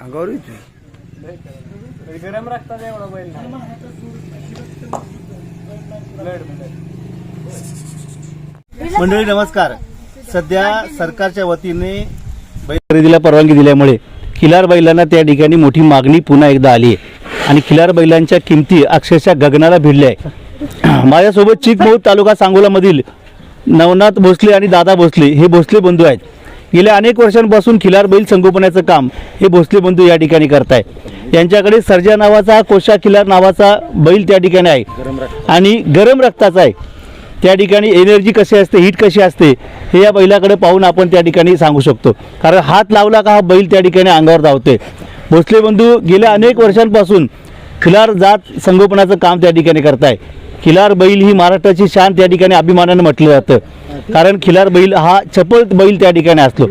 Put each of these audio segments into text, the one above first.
अंगावर येतोय गरम एवढा बैल मंडळी नमस्कार. सध्या सरकारच्या वतीने बैल खरेदीला परवानगी दिल्यामुळे खिलार बैलांना त्या ठिकाणी मोठी मागणी पुन्हा एकदा आली आहे. आणि खिलार बैलांच्या किमती अक्षरशः गगनाला भिडल्या आहे माझ्यासोबत चिकमौत तालुका सांगोलामधील नवनाथ भोसले आणि दादा भोसले हे भोसले बंधू आहेत. गेल्या अनेक वर्षांपासून खिलार बैल संगोपनाचं काम हे भोसले बंधू या ठिकाणी करताय. यांच्याकडे सर्जा नावाचा कोशा खिलार नावाचा बैल त्या ठिकाणी आहे. आणि गरम रक्ताचा आहे. त्या ठिकाणी एनर्जी कशी असते हीट कशी असते हे या बैलाकडे पाहून आपण त्या ठिकाणी सांगू शकतो. कारण हात लावला का हा बैल त्या ठिकाणी अंगावर धावते. भोसले बंधू गेल्या अनेक वर्षांपासून खिलार जात संगोपनाचं काम त्या ठिकाणी करताय. खिलार बैल ही महाराष्ट्राची शान त्या ठिकाणी अभिमानानं म्हटलं जातं. कारण खिलार बैल हा चपळ बैल त्या ठिकाणी असतो.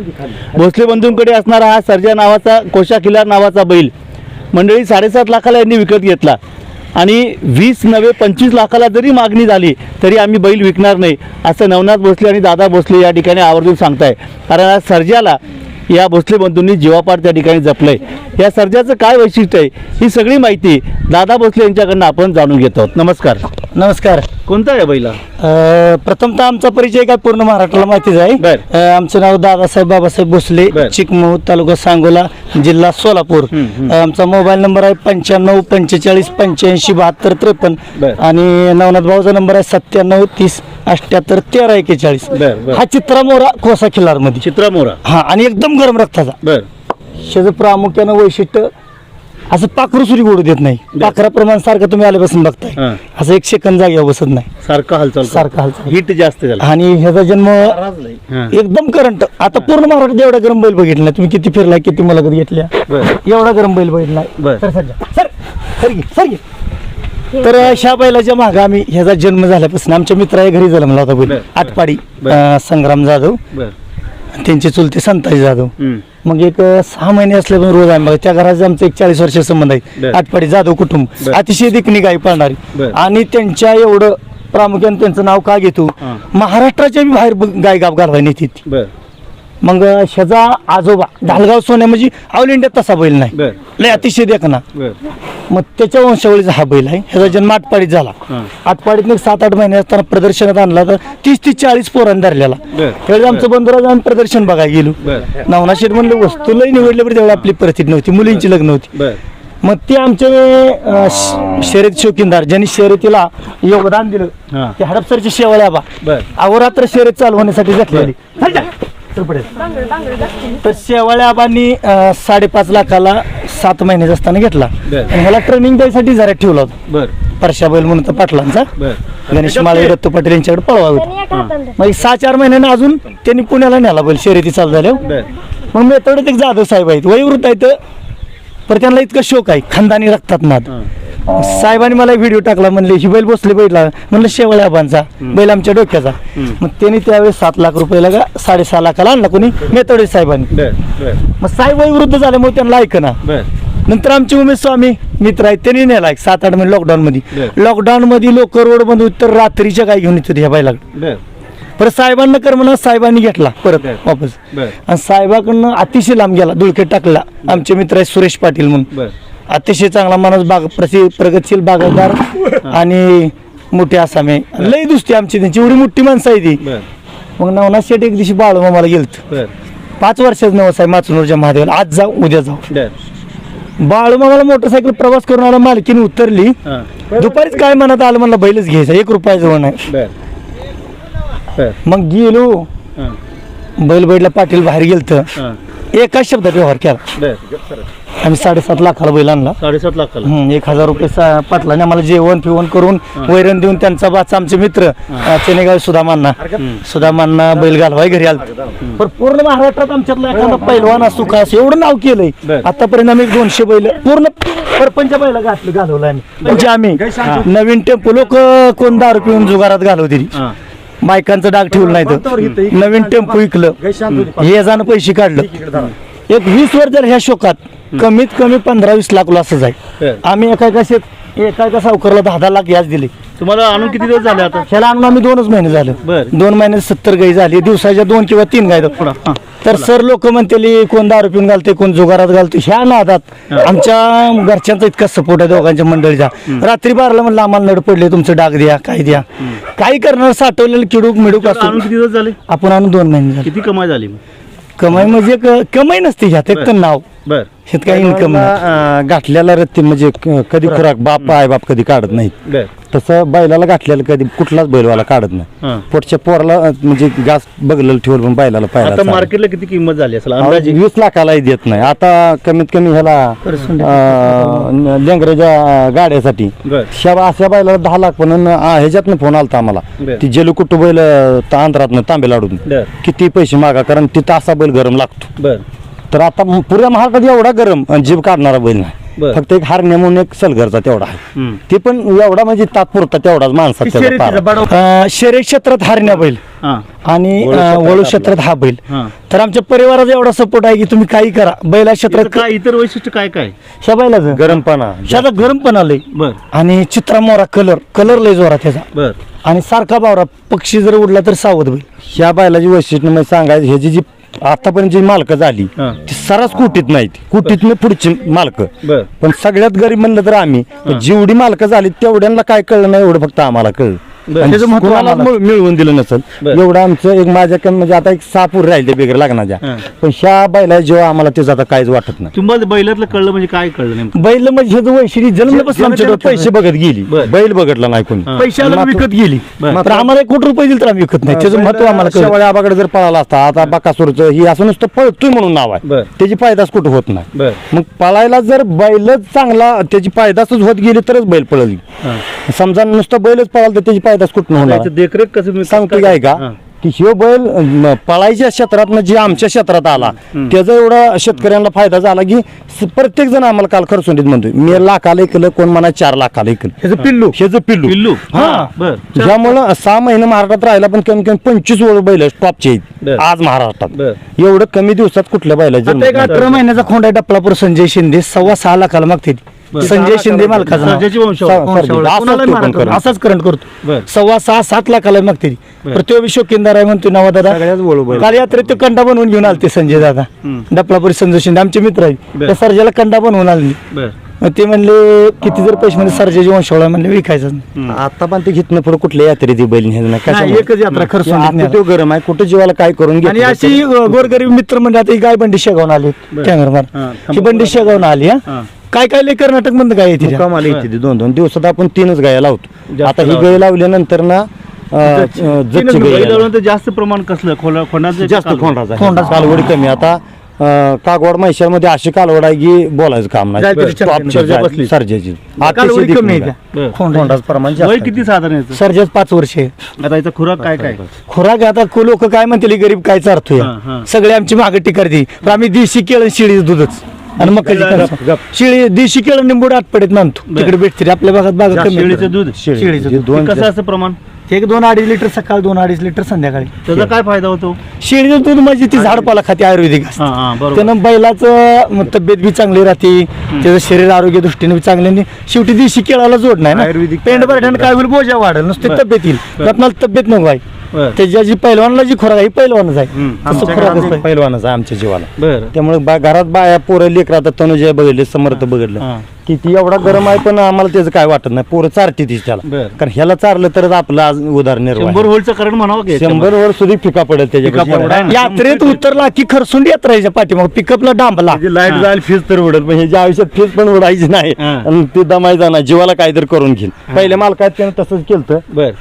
भोसले बंधूंकडे असणारा हा सर्जा नावाचा कोशा खिलार नावाचा बैल मंडळी साडेसात लाखाला यांनी विकत घेतला. आणि वीस नव्हे पंचवीस लाखाला जरी मागणी झाली तरी आम्ही बैल विकणार नाही असं नवनाथ भोसले आणि दादा भोसले या ठिकाणी आवर्जून सांगताय. कारण आज सर्जाला या भोसले बंधूंनी जीवापार त्या ठिकाणी जपलंय. या सर्जाचं काय वैशिष्ट्य आहे ही सगळी माहिती दादा भोसले यांच्याकडनं आपण जाणून घेत आहोत. नमस्कार. नमस्कार. कोणता आहे बैला अ, प्रथमतः आमचा परिचय काय पूर्ण महाराष्ट्राला माहितीच आहे बर. अ, आमचं नाव दादासाहेब बाबासाहेब भोसले बर. तालुका सांगोला जिल्हा सोलापूर हम्म, हम्म. अ, आमचा मोबाईल नंबर आहे पंच्याण्णव पंचेचाळीस पंच्याऐंशी बहात्तर बर. त्रेपन्न आणि नवनाथ भाऊचा नंबर आहे सत्त्याण्णव तीस अठ्ठ्याहत्तर तेरा बर, बर. हा चित्रा मोरा कोसा खिल्लारमध्ये चित्रा मोरा हा आणि एकदम गरम रक्ताचा बर त्याचं प्रामुख्यानं वैशिष्ट्य असं पाखरू सुरी ओढू देत नाही. पाखराप्रमाणे सारखं तुम्ही आल्यापासून बघताय. हां. असं एक सेकंद जागेवर बसत नाही. सारखं हालचाल सारखं हालचाल. हीट जास्त झालं. आणि ह्याचा जन्म हां. एकदम करंट आता पूर्ण महाराष्ट्रात एवढा गरम बैल बघितला नाही. तुम्ही किती फिरलाय किती मुलाखत घेतल्या? बर. एवढा गरम बैल बघितलाय बर. सर सर सर सर घे, सर घे. तर अशा बैलाच्या मागे आम्ही ह्याचा जन्म झाल्यापासून आमच्या मित्राच्या घरी जन्मला होता बैल. बर. आटपाडी बर. अं, संग्राम जाधव. बर. त्यांचे चुलते संताजी जाधव. हम्म. मग एक अं, सहा महिने असल्यापासून रोज आम्ही बघा. त्या घराचा आमचा एक चाळीस वर्ष संबंध बर. आहे आटपाडी जाधव कुटुंब बर. अतिशय देखणी गाई पाळणारी बर. आणि त्यांच्या एवढं प्रामुख्याने त्यांचं नाव का घेतो हां. महाराष्ट्राच्या बी बाहेर ब- गाय गाव घालवाय नेते ती. बर मग शेजा आजोबा ढालगाव सोन्या म्हणजे ऑल इंडियात तसा बैल नाही. लय अतिशय देखना मग त्याच्या वंशावळीचा हा बैल आहे. ह्याचा जन्म आटपाडीत झाला. आटपाडीत एक सात आठ महिने असताना प्रदर्शनात आणला तर तीस तीस चाळीस पोरांनी धरलेला. त्यावेळेस आमचं बंधुराज आम्ही प्रदर्शन बघायला गेलो. नवना शेठ म्हणलं वस्तू लई निवडल्यावर त्यावेळी आपली परिस्थिती नव्हती. मुलींची लग्न होती. मग ते आमचे शर्यत शौकीनदार ज्यांनी शर्यतीला योगदान दिलं ते हडपसरचे शेवळ्या बा अहोरात्र शर्यत चालवण्यासाठी घेतलेली. तर शेवाळ्या आबांनी अं, साडेपाच लाखाला सात महिन्याचा असताना घेतला. बर. आणि ह्याला ट्रेनिंग द्यायसाठी जरा ठेवला होता. बर. परशा बैल म्हणून तर पाटलांचा. बर. गणेश माळे दत्त पाटील यांच्याकडे पळवा होता. मग सहा चार महिन्यानं अजून त्यांनी पुण्याला नेला बैल शर्यती चालू झाल्यावर. बर. मग मी तेवढे एक जाधव साहेब आहेत. वयोवृत्त आहेत. पर त्यांना इतकं शोक आहे खानदानी रक्तात नाद. साहेबांनी मला व्हिडिओ टाकला म्हणले ही बैल बसले बैला. म्हणलं शेवळ्या आबांचा बैल आमच्या डोक्याचा. मग त्यांनी त्यावेळेस सात लाख रुपयाला का साडेसहा लाखाला आणला कोणी? मेतोडे साहेबांनी. मग साहेब वयोवृद्ध झाल्यामुळे त्यांना ऐकना नंतर आमचे उमेश स्वामी मित्र आहेत त्यांनी नेला सात आठ महिने लॉकडाऊन मध्ये. लॉकडाऊन मध्ये लोक रोड बंद तर रात्रीच्या काय घेऊन येत ह्या बैला बर. परत साहेबांना कर म्हणा साहेबांनी घेतला परत. वापस. आणि साहेबाकडनं अतिशय लांब गेला धुळकेट टाकला. आमचे मित्र आहेत सुरेश पाटील म्हणून. अतिशय चांगला माणूस बाग प्रसि प्रगतशील बागायतदार आणि मोठे आसामे. लई दुसती आमची त्यांची. एवढी मोठी माणसं आहे ती मग नवनाथ शेठ एक दिवशी बाळू मामाला गेलत. पाच वर्षाचं नवस आहे माचनूरच्या महादेवाला. आज जाऊ उद्या जाऊ. बाळू मामाला मोटरसायकल प्रवास करून आला मालकीने उतरली. दुपारीच काय म्हणत आलं म्हणलं बैलच घ्यायचा. एक रुपया जवळ नाही मग गेलो बैल बैलला पाटील बाहेर गेलत. हां. एका शब्दात व्यवहार केला. आम्ही साडेसात लाखाला बैल आणला. साडेसात लाखाला. एक हजार रुपये पाटलाने आम्हाला जेवण फिवण करून वैरण देऊन त्यांचा बाचा आमचे मित्र चेनेगाव सुदामांना. सुदामांना बैल घालवाय घरी आला पण पूर्ण महाराष्ट्रात आमच्यातला एखादा पैलवान असतो का असं एवढं नाव केलंय. आतापर्यंत आम्ही दोनशे बैल पूर्ण परपंच बैल घातलं घालवलं आम्ही. म्हणजे आम्ही नवीन टेम्पो लोक कोण दारू पिऊन जुगारात घालवतील? बायकांचं डाग ठेवलं नाही तर. नवीन टेम्पो विकलं हे जाणं पैसे काढलं. एक वीस वर्ष झालं ह्या शोकात कमीत कमी पंधरा वीस लाख लॉसच आहे. आम्ही एका एका शेत एका एका सावकारला दहा दहा लाख याच दिले. तुम्हाला आणून किती दिवस झाले आता? ह्याला आणून आम्ही दोनच महिने झाले. दोन महिने सत्तर गाई झाली. दिवसाच्या दोन किंवा तीन गाय. तर सर लोक म्हणते कोण दारू पिऊन घालते कोण जुगारात घालते ह्या नादात आमच्या घरच्यांचा इतका सपोर्ट आहे दोघांच्या मंडळीचा. रात्री बाराला म्हणलं आम्हाला नड पडले तुमचं डाग द्या काय द्या. काय करणार साठवलेलं किडूक मिडूक असतो किती दिवस झाले? आपण आणून दोन महिने झाले. किती कमाई झाली? कमाई म्हणजे कमाई नसते ह्यात एक तर नाव. बर. ह्यात काही इन्कम नाही. गाठलेला रत्ती म्हणजे कधी खुराक बाप आई बाप कधी काढत नाहीत. बर. तसं बैलाला गाठलेलं कधी कुठलाच बैलवाला काढत नाही. पोटच्या पोराला म्हणजे घास बघलेलं ठेवलं पण बैलाला आता पाहिला मार्केटला किती किंमत झाली असेल? अंदाजे? वीस लाखालाही देत नाही. आता कमीत कमी ह्याला अं, लेंगरेच्या गाड्यासाठी. बर. शा अशा बैलाला दहा लाख पण अन्, आ, ह्याच्यातनं फोन आलता आम्हाला. बर. ती जेलू कुट्टू बैल आंध्रातनं तांबे लाडून. बर. किती पैसे मागा कारण तिथं असा बैल गरम लागतो. बर. तर आता म- पुऱ्या महाराष्ट्रात एवढा गरम आणि जीभ काढणारा बैल नाही. बर. फक्त एक हारण्या म्हणून एक सलगरचा तेवढा आहे. हम्म. ते पण एवढा म्हणजे तात्पुरता तेवढाच माणसाचा त्याचा तारा. अं, शर्यत क्षेत्रात हारण्या बैल. हा. आणि वळू अं, क्षेत्रात वळू क्षेत्रात हा बैल. हा. तर आमच्या परिवाराचा एवढा सपोर्ट आहे की तुम्ही काही करा. बैला क्षेत्रात काय इतर वैशिष्ट्य काय काय? ह्या बैलाचं. गरमपणा. ह्याचा गरम पण आलंय बर. आणि चित्रा मोरा कलर कलर लय जोरात त्याचा बर. आणि सारखा बावरा. पक्षी जर उडला तर सावध बैल. ह्या बैलाची वैशिष्ट्य म्हणजे सांगायचं ह्याची जी आतापर्यंत जी मालकं झाली हा. ती सरास कुटीत नाहीत. कुटीतनं पुढची मालकं. बर. पण सगळ्यात गरीब म्हणलं तर आम्ही. जेवढी मालकं झाली तेवढ्यांना काय कळलं नाही एवढं फक्त आम्हाला कळलं. बरं. त्याचं महत्त्व आम्हाला- मिळ- मिळवून दिलं नसेल बरं. एवढं आमचं एक माझ्या म्हणजे आता एक सापूर राहिले बिगर लग्नाच्या हा. पण ह्या बैला जेव्हा आम्हाला त्याचं आता काहीच वाटत नाही तुम्हाला बैलातलं कळलं म्हणजे काय कळलं नेमकं बैल म्हणजे ह्याचं वैशिष्ट्य जन्मल्यापासून आमच्याकडे पैसे बघत गेली बरं. बैल बघितला नाही कोणी हा. पैशाला मात्र- विकत गेली बरं. तर आम्हाला एक कोटी रुपये दिले तर आम्ही विकत नाही त्याचं महत्त्व आम्हाला कळलं. शेवाळ्या आबाकडे जर पळाला असता आता बकासूरचं ही असं नुसतं पळतोय म्हणून नाव आहे. त्याची पायदास कुठं होत नाही बर मग पळायला जर बैलच चांगला त्याची पायदासच होत गेली तरच बैल पळली समजा नुसतं बैलच पळाला तर त्याची पायदास कुठं होणार? देखरेख कसं मी- सांगतो काय का हा. की ह्यो बैल पळायच्या क्षेत्रात जे आमच्या क्षेत्रात आला त्याचा एवढा शेतकऱ्यांना फायदा झाला की स- प्रत्येक जण आम्हाला काल खरसुंडीत म्हणतोय मी लाखाला ऐकलं कोण म्हणा चार लाखाला ऐकलं ह्याचं पिल्लू. ह्याचं पिल्लू. पिल्लू. हा. बर. ज्यामुळं सहा महिने महाराष्ट्रात राहिला पण कमी कमी पंचवीस वर बैल टॉपचे बर. आहेत आज महाराष्ट्रात. एवढं कमी दिवसात कुठल्या बैला आता एक अठरा महिन्याचा खोंड डपलापूर संजय शिंदे सव्वा सहा लाखाला मागते. संजय शिंदे मालकाचा नाव. सर्जाची वंशावळ. सा- वंशावळ. सर्जे. असंच कोणालाही तो मारत पण नाही. करतो. असाच करंट करतो बरं. सव्वा सहा सात लाखाला मागते ती बरं. पृथ्वी शोकीनदार आहे म्हणतो नवा दादा सगळ्याच बैल. काल यात्रेत तो कंडा बनवून घेऊन आलते संजय दादा हम्म. डपलापुरी संजय शिंदे आमचे मित्र आहेत बरं. त्या सर्जाला कंडा बनवून आले बर मग ते म्हणले किती जर पैसे म्हणजे सर्जाची वंशावळ म्हणले विकायचं नाही. आता पण ते घेतलं पुढे कुठल्या बैल नाही नाही, कशामुळे? एकच यात्रा खरं ते आता तो गरम आहे कुठं जीवाला काय करून आणि घेतलं अशी अ, गोरगरीब मित्र म्हणजे आता ही गाय बंडी शेगावून आली बरं. हा, ही बंडी शेगावून आली हा हा काय काय लय कर्नाटकमध्ये काय येते मुक्काम आले इथे ते दोन दोन दिवसात आपण तीनच गाया लावतो जास्त आता ही लावतो. गाय लावल्यानंतर ना अं, अं, गाय आहे. जास्त प्रमाण कसलं खोला खोंडाचं जास्त? खोंडाचा खोंडाचा. कालवडी कमी आता अं, कागवाड म्हैशामध्ये अशी कालवड आहे की बोलायचं काम नाही. विचार टॉपची सर्जा जाय- बसली. सर्जाची कालवडी अतिशय कमी आहे देखणी त्या. बरं. खोंड खोंडाचं प्रमाण जास्त वय आहे. किती साधारण याचं सर्जाच पाच वर्ष आहे आता याचा खुराक काय काय खुराक आता लोक काय म्हणतील गरीब काय चारतोय हा, हा. सगळे आमची मागे टिकारती पण आम्ही देशी केळं शिळी दूधच आणि मकाची गप, कणसं. गप. शिळी देशी केळं निंबूड आटपडीत मानतो बरं. तिकडे भेटते आपल्या भागात बागा कमी शेळीचं दूध शेळी. शेळीचं जे दूध. दोन ते कसं असतं प्रमाण एक दोन अडीच लिटर सकाळ दोन अडीच लिटर संध्याकाळी त्याचा काय फायदा होतो शेळीचं दूध म्हणजे ती झाडपाला खाते आयुर्वेदिक असतं हा हा बरोबर त्यानं बैलाचं म, तब्येत बी चांगली राहते त्याचं शरीर आरोग्य दृष्टीने बी चांगले आणि शेवटी देशी केळाला जोड नाही ना आयुर्वेदिक पेंड भरठ्यानं काय होईल बोजा वाढेल नुसते बरं. तब्येत येईल. आपल्याला तब्येत नको आहे बर. त्याच्या जी पैलवानला जी खोराक आहे ही पैलवानच आहे. हम्म. तसं आमच्या खोराकच घरात पाहिजे. एक पैलवानच आहे आमच्या जीवाला. बर. त्यामुळे बा- घरात बाया पोरं लेकर आता तनुजय बघितले समर्थ बघितलं. हा. की ती एवढा गरम आहे पण आम्हाला त्याचं काय वाटत नाही. पोरं चारती ती त्याला. बरं. कारण ह्याला चारलं तरच आपलं आज उदाहरण शंभर होलचं करंट म्हणावं की शंभर वर सुद्धा फिका पडेल त्याच्या. यात्रेत उतरला की खरसून यात्रा यायच्या पाठीमाग पिकअपला डांबला. लाइट. जाईल फीज तर उडेल पण ह्याच्या आयुष्यात फीज पण उडायची नाही. हा. आणि ते दमायचा नाही. जीवाला काहीतरी करून घेईल. पहिल्या मालकात त्यानं तसंच केलं बर.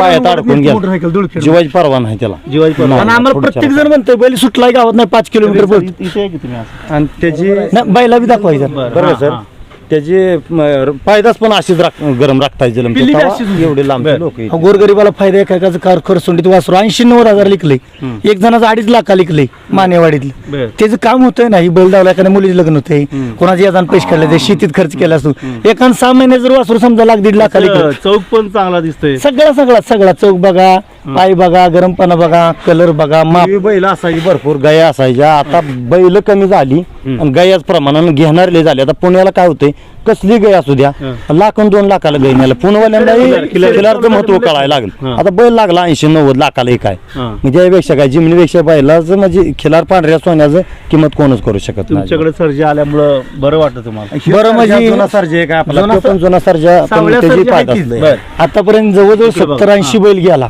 पायात अडकून गेला मोटरसायकल दुडकी जीवाची परवा नाही त्याला जीवाची परवा. आणि आम्हाला प्रत्येक जण म्हणतोय बैल सुटलाय गावात नाही पाच किलोमीटर बोल इथे आहे की तुम्ही असं? आणि त्याची नाही बैला बी दाखवायचं बरं. बरोबर सर हा. त्याची म, पायदास पण अशीच राख- गरम राखता येईल पिल्ली बी अशीच होती. एवढे लांब बरं. लोक हा, गोरगरिबाला फायदा एकाचं कार खरसुंडीत वासरू. ऐंशी नव्वद हजार लिखले. एक जणाचं अडीच लाखा लिखले मानेवाडीतले. बर. त्याचं काम होतंय ना ही बैल दावला एखाद्या मुलीचे लग्न होते. कोणाचे यादान पैसे काढले ते शेतीत खर्च केला असतो. एखाद सहा महिने जर वासरू समजा लाख दीड लाखा लिखलं चौक पण चांगला दिसतोय. सगळा सगळा सगळा चौक बघा पाय बघा गरमपणा बघा कलर बघा माप. बैल असायची भरपूर गाया असायच्या. आता बैल कमी झाली आणि गायाच प्रमाणानं घेणारे झाले. आता पुण्याला काय होतंय? कसली गाय असू द्या. लाखून दोन लाखाला गाय न्यायला पुणवाल्यांनाही खिलार- खिलारचं महत्त्व कळायला लागलं. आता बैल लागला ऐंशी नव्वद लाखाला एक आहे. म्हणजे यापेक्षा काय जिमनीपेक्षा बैलाचं म्हणजे खिलार पांढऱ्या सोन्याचं किंमत कोणच करू शकत नाही. तुमच्याकडे सर्जा आल्यामुळं बरं वाटतं तुम्हाला? बरं म्हणजे जुना सर्जा आहे का आपला? जुना तो पण जुना सर्जा त्याची फायदा. आतापर्यंत जवळजवळ. सत्तर ऐंशी बैल गेला.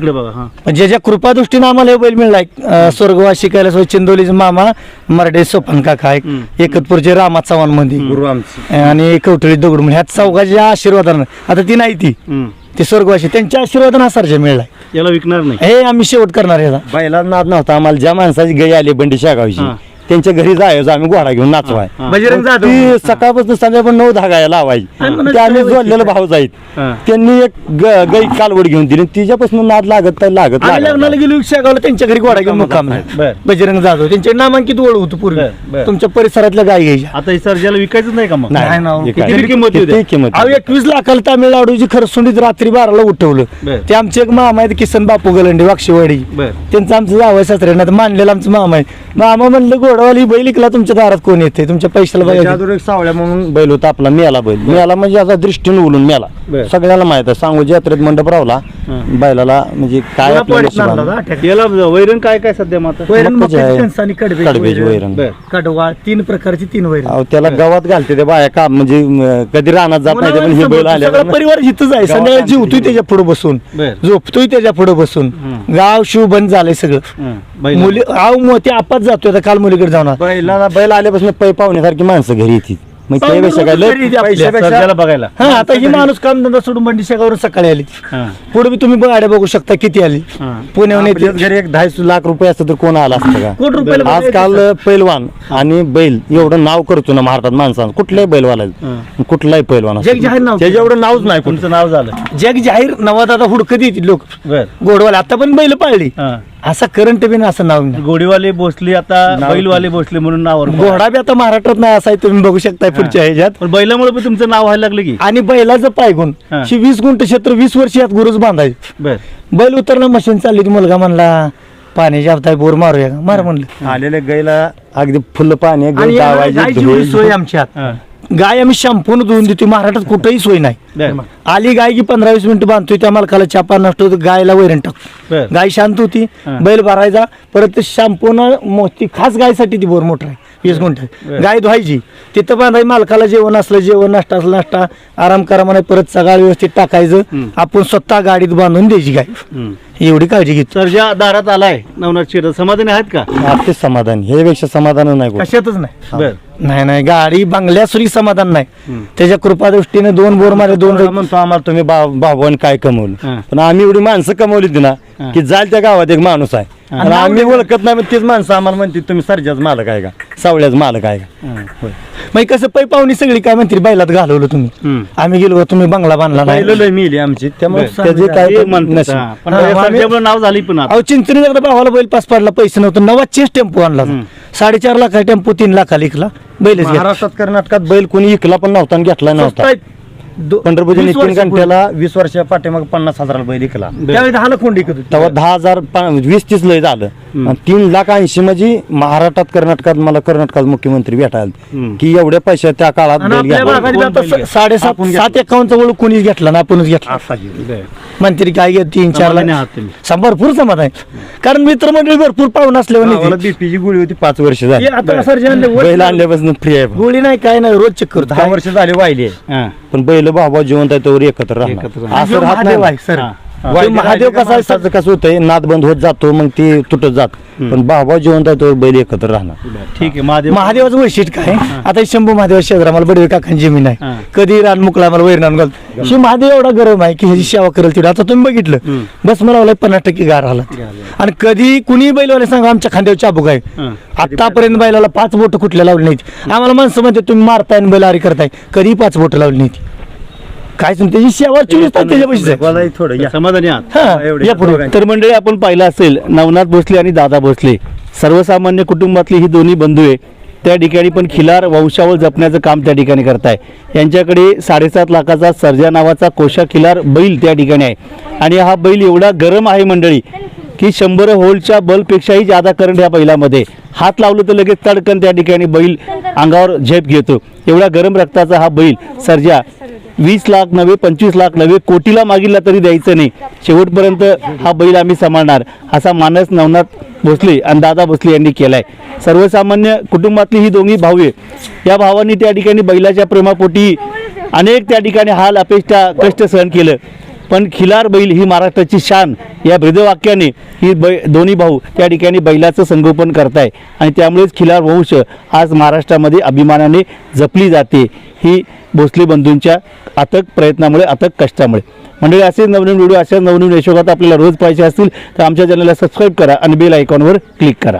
तिकडे बघा हां. पण ज्याच्या कृपा दृष्टीने आम्हाला हे बैल मिळलाय अं, स्वर्गवासी कैलास चिंदोलीचे मामा मराठे सोपन काका एक एकतपूरचे रामा चव्हाणमध्ये गुरु आमची. आणि कवठळी दगड ह्या चौघाच्या आशीर्वादानं आता ती नाही ती. हम्म. ती स्वर्गवासी त्यांच्या आशीर्वादानं हा सर्जा मिळलाय. याला विकणार नाही. हे आम्ही शेवट करणार याचा बैला नाद नव्हता आम्हाला ज्या माणसाची गाय आली बंडी शागावची हा. त्यांच्या घरी जायचो आम्ही घोडा घेऊन नाचवाय. बजरंग जाधव ती सकाळपासून संध्याकाळ नऊ दहा गाया लावायची ते आम्ही जोडलेलं भाऊ जाईत हां. त्यांनी एक ग- गाई कालवड घेऊन दिली तिच्यापासून नाद लागत लागत आम्ही लग्नाला लागत. गेलो शेगावला त्यांच्या घरी गोडा घेऊन मुक्काम बर. बजरंग जाधव त्यांचे नामांकित ओळख होतं पूर्वी बर, बर. तुमच्या परिसरातल्या गाय घ्यायच्या आता ही सर्जाला विकायचं नाही का मग नाही ना, हे किती काय? किंमत? किती अहो एकवीस लाखाला तामिळनाडूची खरसुंडीत रात्री बाराला उठवलं बर. ते आमचे एक मामा आहेत किसन बापू गलंडे वाक्षेवाडी बर. त्यांचं आमचं जावं नाही मानलेलं आमचं मामा आहे मामा म्हणलं घोडावाली बैल इकला तुमच्या दारात कोण येते तुमच्या पैशाला त्याच्यावर एक सावळ्या म्हणून बैल होता आपला मेला बैल. मेला म्हणजे असा दृष्टीने उलून मेला. बर. सगळ्याला माहीत आहे सांगू यात्रेत मंडप रावला बैलाला म्हणजे काय आपल्या नशिबानं. याला वैरण काय काय सध्या मग आता? वैरण मकाची आहे. मकाची कणसं आणि कडबे कडब्याची वैरण. बर. कडवा तीन प्रकारची तीन वैरण. अहो, त्याला गावात घालते ते बाया काम म्हणजे अं, कधी रानात जात नाही ते पण हे बैल आले सगळा परिवार इथंच आहे. संध्याकाळी गावात जेवतोय त्याच्या पुढे बसून. बर. झोपतोय त्याच्या पुढे बसून. गाव शिव बंद झालंय सगळं. मुली आव मोठे आपात जातोय. आता काल मुलीकडे जाऊन आला. बैलाला बैल आल्यापासून पै पाहुण्यासारखी माणसं घरी येतील. मग त्यापेक्षा काय लय. पैशापेक्षा- बघायला. हा आता ही माणूस काम धंदा सोडून बंडी शेगावरून सकाळी आली. हां. पुढे बी तुम्ही गाड्या बघू शकता किती आली. हां. पुण्याहून येते. आपल्याच घरी एक दहा लाख रुपये असतं तर कोण आला असतं का? कोटी रुपयाला आजकाल पैलवान आणि बैल एवढं नाव करतो ना महाराष्ट्रात माणसानं कुठल्याही बैलवाला कुठलाही पैलवान असो. जग जाहीर नाव त्याच्या एवढं नावच नाही कुठं. तुमचं नाव झालं. जग जाहीर नवादादा हुडकत येतील लोक. बर. गोडवाले आता पण बैल पाळली. हां. असा करंट बिन असं नाव नाही. गोडीवाले भोसले आता बैलवाले भोसले म्हणून नावावर घोडा बी आता महाराष्ट्रात नाही असा आहे, तुम्ही बघू शकताय पुढच्या ह्याच्यात. पण बैलामुळे पण तुमचं नाव व्हायला लागलं की. आणि बैलाचं पायगुण हा. ही वीस गुंठ क्षेत्र वीस वर्ष यात गुरुच बांधायचे. बर. बैल उतरणं मशीन चालली ती मुलगा म्हणला पाण्याची आपताय बोर मारूया का? मार म्हणलं. आलेल्या गाईला अगदी फुल पाणी आणि गाय या दावायची, गायची एवढी धुवायची. सोय आमच्यात. हां. गाय आम्ही शॅम्पून धुवून देतो महाराष्ट्रात कुठेही सोय नाही. आली गाय की पंधरा वीस मिनिटं बांधतोय त्या मालकाला चापा नसतो तर गायला वैरण टाकतो. गाय शांत होती. बैल भरायचा परत शॅम्पून मोठी खास गायसाठी ती बोर मोटर आहे. वीस गुंठ. गाय धुवायची. तिथं बांधाय मालकाला जेवण असलं जेवण नाश्ता असलं नाश्ता आराम करा म्हणे परत सगळं व्यवस्थित टाकायचं. आपण स्वतः गाडीत बांधून द्यायची गाय. एवढी काळजी घेतो. सर्जा दारात आलाय नवनाथ शिरद समाधानी आहेत का? अगदी समाधान. ह्यापेक्षा समाधान नाही. कशातच नाही. नाही नाही. गाडी बंगल्यासुरी समाधान नाही. त्याच्या कृपा दृष्टीने दोन बोर मारे दोन म्हणतो आम्हाला तुम्ही भावन काय कमवलं. पण आम्ही एवढी माणसं कमवली ना की जाल त्या गावात एक माणूस आहे. आणि आम्ही ओळखत नाही मग तीच माणसं आम्हाला म्हणते तुम्ही सर्जाच मालक आहे का सावळ्याच मालक आहे का होय. मग कसं पै पाहुणी सगळी काय म्हणते बैलात घालवलं तुम्ही. आम्ही गेलो तुम्ही बंगला बांधला नाही पहिलं लय मिली आमची त्यामुळे बरं. त्याचे काय ते पण म्हणतात, नशीब. हां. पण हा, या मग आम्ही- सर्जामुळे नाव झाली पण आता अहो चिंचणी एकदा भावाला बैल पास पडला पैसे नव्हतं नवा चेस टेम्पो आणला साडेचार लाखा टेम्पो तीन लाखाला इकला बैलच घेतला. महाराष्ट्रात कर्नाटकात बैल कोणी इकला पण नव्हता आणि घेतला स्वस्त नव्हता आहेत. दो- पंढरपूरच्या वीस नितीन वर्षापूर्वी. घंट्याला वीस वर्षा पाठीमाग पन्नास हजाराला बैल इकला त्यावेळी दहा लाख कोंडी होती. तेव्हा दहा हजार पा- वीस तीस लय झालं. आणि तीन लाख ऐंशी म्हणजे महाराष्ट्रात कर्नाटकात मला कर्नाटकात मुख्यमंत्री भेटायला की एवढ्या पैशात त्या काळात आणि बैल आपल्या घ्यावा. भागात बी कोण आता बैल घ्या? स- साडेसात आपण घेतला. सात एकावन्नचा ओळख कोणीच घेतला ना आपणच घेतला. मंत्री काय घेत तीन चार समाधानी लाख. आहात तुम्ही. सम- भरपूर समाधान. आहे कारण मित्रमंडळी भरपूर पाहून असल्यावर बीपीची गोळी होती पाच वर्ष झाली. आता सर्जन आणले, वर- बैल आणल्यापासून फ्री आहे. गोळी नाही काय नाही रोज चेक करतो. दहा वर्ष झाले वाहिले. हां. पण बैल भावा जिवंत आहे तोवर एकत्र एकत्र राहणार. राहणार. असं राहत महादेव आहे. नाही सर. हां. वाहिली महादेव राहिली कसा आहे माणसाचं कसं होतंय नाद बंद होत जातो मग ते तुटत जात. पण भावा जिवंत आहे तोवर बैल एकत्र राहणार. ठीक आहे. महादेव महादेवाचं वैशिष्ट्य काय? आता हे शंभू महादेव शेजार आम्हाला बडवे काकांची जमीन आहे. कधी रान मुकला आम्हाला वैर रान घालतो. शिव महादेव एवढा गरम आहे की ह्याची सेवा करेल तिथे आता तुम्ही बघितलं बस मला लावलाय पन्नास टक्के गार आला आणि कधी कुणी बैलवाले सांगा आमच्या खांद्यावर चाबूक आहे. हां. आतापर्यंत बैलाला पाच बोट कुठल्या लावली नाहीत. आम्हाला माणसं म्हणते तुम्ही मारताय आणि बैलारी करताय. कधी पाच बोट लावली नाहीत. काय सांगते त्याची सेवा चोवीस तास त्याच्या पैसे बोलाय थोडं या. समाधानी आहात. हा एवढे या पुढे. दोघांचे. तर मंडळी आपण पाहिलं असेल नवनाथ भोसले आणि दादा भोसले. सर्वसामान्य कुटुंबातली ही दोन्ही बंधू आहे. त्या ठिकाणी पण खिलार वंशावळ जपण्याचं काम त्या ठिकाणी करताय. यांच्याकडे साडेसात लाखाचा सर्जा नावाचा कोशा खिलार बैल त्या ठिकाणी आहे. आणि हा बैल एवढा गरम आहे मंडळी की शंभर होल्टच्या बल्बपेक्षाही जादा करंट ह्या बैलामध्ये. हात लावलं तर लगेच तडकन त्या ठिकाणी बैल अंगावर झेप घेतो. एवढा गरम रक्ताचा हा बैल सर्जा. वीस लाख नव्हे पंचवीस लाख नव्हे कोटीला मागितला तरी द्यायचं नाही. शेवटपर्यंत हा बैल आम्ही सांभाळणार. असा मानस नवनाथ भोसले आणि दादा भोसले यांनी केलाय. सर्वसामान्य कुटुंबातली ही दोन्ही भावे आहे या भावांनी त्या ठिकाणी बैलाच्या प्रेमापोटी अनेक त्या ठिकाणी हाल अपेक्षा कष्ट सहन केलं. पण खिलार बैल ही महाराष्ट्राची शान या ब्रिदवाक्याने ही बै दोन्ही भाऊ त्या ठिकाणी बैलाचं संगोपन करताय. आणि त्यामुळेच खिलार वंश आज महाराष्ट्रामध्ये अभिमानाने जपली जाते. ही भोसले बंधूंच्या अथक प्रयत्नामुळे अथक कष्टामुळे. मंडळी असे नवनवीन व्हिडिओ अशा नवनवीन यशोगात आपल्याला रोज पाहिजे असतील तर आमच्या चॅनलला सबस्क्राईब करा आणि बेल आयकॉनवर क्लिक करा.